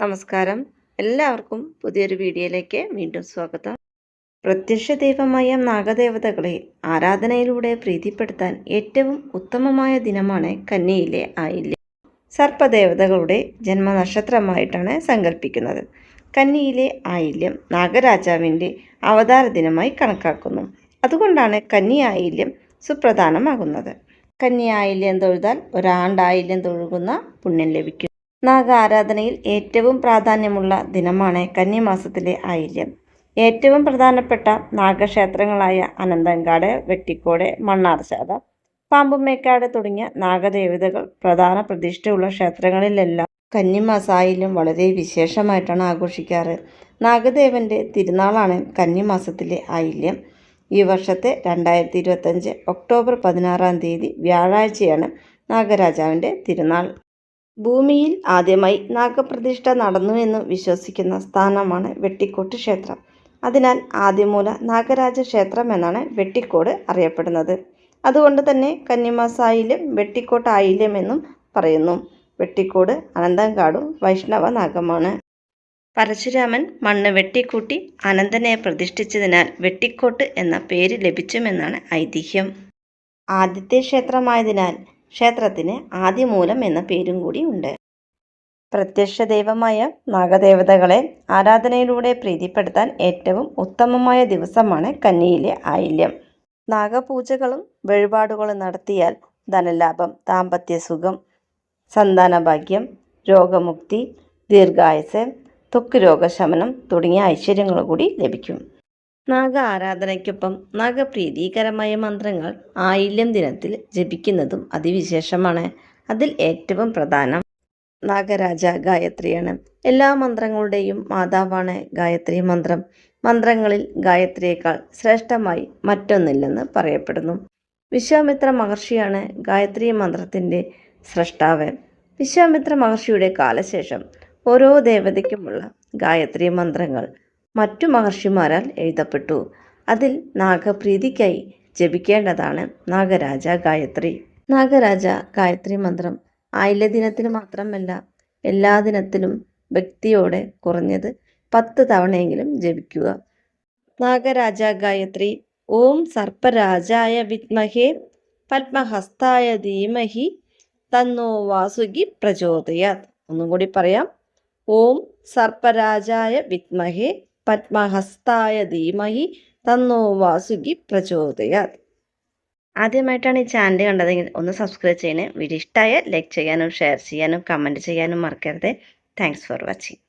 നമസ്കാരം. എല്ലാവർക്കും പുതിയൊരു വീഡിയോയിലേക്ക് വീണ്ടും സ്വാഗതം. പ്രത്യക്ഷ ദൈവമായ നാഗദേവതകളെ ആരാധനയിലൂടെ പ്രീതിപ്പെടുത്താൻ ഏറ്റവും ഉത്തമമായ ദിനമാണ് കന്നിയിലെ ആയില്യം. സർപ്പദേവതകളുടെ ജന്മനക്ഷത്രമായിട്ടാണ് സങ്കല്പിക്കുന്നത്. കന്നിയിലെ ആയില്യം നാഗരാജാവിന്റെ അവതാര ദിനമായി കണക്കാക്കുന്നു. അതുകൊണ്ടാണ് കന്നി ആയില്യം സുപ്രധാനമാകുന്നത്. കന്നി ആയില്യം തൊഴുതാൽ ഒരാണ്ടായില്യം തൊഴുകുന്ന പുണ്യം ലഭിക്കും. നാഗ ആരാധനയിൽ ഏറ്റവും പ്രാധാന്യമുള്ള ദിനമാണ് കന്നിമാസത്തിലെ ആയില്യം. ഏറ്റവും പ്രധാനപ്പെട്ട നാഗക്ഷേത്രങ്ങളായ അനന്തൻകാട് വെട്ടിക്കോട് മണ്ണാർശാല പാമ്പുമേക്കാട് തുടങ്ങിയ നാഗദേവതകൾ പ്രധാന പ്രതിഷ്ഠയുള്ള ക്ഷേത്രങ്ങളിലെല്ലാം കന്നിമാസ ആയില്യം വളരെ വിശേഷമായിട്ടാണ് ആഘോഷിക്കാറ്. നാഗദേവന്റെ തിരുനാളാണ് കന്നിമാസത്തിലെ ആയില്യം. ഈ വർഷത്തെ രണ്ടായിരത്തി ഇരുപത്തഞ്ച് ഒക്ടോബർ പതിനാറാം തീയതി വ്യാഴാഴ്ചയാണ് നാഗരാജാവിന്റെ തിരുനാൾ. ഭൂമിയിൽ ആദ്യമായി നാഗപ്രതിഷ്ഠ നടന്നു എന്ന് വിശ്വസിക്കുന്ന സ്ഥാനമാണ് വെട്ടിക്കോട്ട് ക്ഷേത്രം. അതിനാൽ ആദ്യമൂല നാഗരാജ ക്ഷേത്രം എന്നാണ് വെട്ടിക്കോട് അറിയപ്പെടുന്നത്. അതുകൊണ്ട് തന്നെ കന്യമാസായിലും വെട്ടിക്കോട്ട് ആയില്യം എന്നും പറയുന്നു. വെട്ടിക്കോട് അനന്തങ്കാടും വൈഷ്ണവ നാഗമാണ് പരശുരാമൻ മണ്ണ് വെട്ടിക്കൂട്ടി അനന്തനെ പ്രതിഷ്ഠിച്ചതിനാൽ വെട്ടിക്കോട്ട് എന്ന പേര് ലഭിച്ചുമെന്നാണ് ഐതിഹ്യം. ആദ്യത്തെ ക്ഷേത്രമായതിനാൽ ക്ഷേത്രത്തിന് ആദ്യമൂലം എന്ന പേരും കൂടി ഉണ്ട്. പ്രത്യക്ഷ ദൈവമായ നാഗദേവതകളെ ആരാധനയിലൂടെ പ്രീതിപ്പെടുത്താൻ ഏറ്റവും ഉത്തമമായ ദിവസമാണ് കന്നിയിലെ ആയില്യം. നാഗപൂജകളും വഴിപാടുകളും നടത്തിയാൽ ധനലാഭം ദാമ്പത്യസുഖം സന്താനഭാഗ്യം രോഗമുക്തി ദീർഘായുസ് ത്വക്ക് രോഗശമനം തുടങ്ങിയ ഐശ്വര്യങ്ങൾ കൂടി ലഭിക്കും. നാഗ ആരാധനയ്ക്കൊപ്പം നാഗപ്രീതികരമായ മന്ത്രങ്ങൾ ആയില്യം ദിനത്തിൽ ജപിക്കുന്നതും അതിവിശേഷമാണ്. അതിൽ ഏറ്റവും പ്രധാനം നാഗരാജ ഗായത്രിയാണ്. എല്ലാ മന്ത്രങ്ങളുടെയും മാതാവാണ് ഗായത്രി മന്ത്രം. മന്ത്രങ്ങളിൽ ഗായത്രിയേക്കാൾ ശ്രേഷ്ഠമായി മറ്റൊന്നില്ലെന്ന് പറയപ്പെടുന്നു. വിശ്വാമിത്ര മഹർഷിയാണ് ഗായത്രി മന്ത്രത്തിന്റെ സ്രഷ്ടാവ്. വിശ്വാമിത്ര മഹർഷിയുടെ കാലശേഷം ഓരോ ദേവതയ്ക്കുമുള്ള ഗായത്രി മന്ത്രങ്ങൾ മറ്റു മഹർഷിമാരാൽ എഴുതപ്പെട്ടു. അതിൽ നാഗപ്രീതിക്കായി ജപിക്കേണ്ടതാണ് നാഗരാജ ഗായത്രി. നാഗരാജ ഗായത്രി മന്ത്രം ആയില ദിനത്തിന് മാത്രമല്ല എല്ലാ ദിനത്തിലും ഭക്തിയോടെ കുറഞ്ഞത് പത്ത് തവണയെങ്കിലും ജപിക്കുക. നാഗരാജ ഗായത്രി ഓം സർപ്പരാജായ വിത്മഹേ പത്മഹസ്തായ ധീമഹി തന്നോ വാസുകി പ്രചോദയാത് ഒന്നും കൂടി പറയാം. ഓം സർപ്പരാജായ വിദ്മഹേ പത്മഹസ്തായ ധീമഹി തന്നോ വാസുകി പ്രചോദയാത്. ആദ്യമായിട്ടാണ് ഈ ചാനൽ കണ്ടതെങ്കിൽ ഒന്ന് സബ്സ്ക്രൈബ് ചെയ്യണേ. വീഡിയോ ഇഷ്ടമായ ലൈക്ക് ചെയ്യാനും ഷെയർ ചെയ്യാനും കമന്റ് ചെയ്യാനും മറക്കരുത്. Thanks for watching.